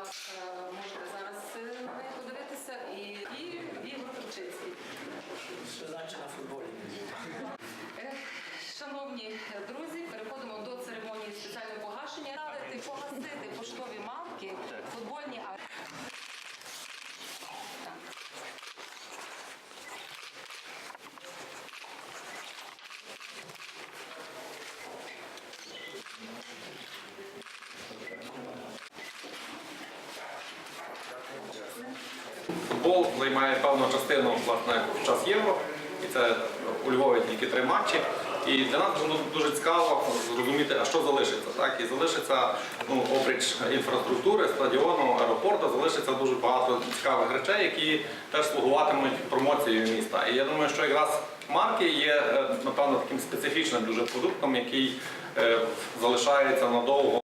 Е, Можете зараз е, подивитися і, і, і Грушевчинський. Що значить на футболі? Е, Шановні друзі, переходимо до церемонії спеціального погашення. Радити погасити поштові марки, футбольні а- Так. Футбол займає певну частину власне в час євро, і це у Львові тільки три матчі. І для нас дуже цікаво зрозуміти, а що залишиться. Так? І залишиться ну, опріч інфраструктури, стадіону, аеропорту, залишиться дуже багато цікавих речей, які теж слугуватимуть промоцією міста. І я думаю, що якраз марки є, е, напевно, таким специфічним дуже продуктом, який е, залишається надовго.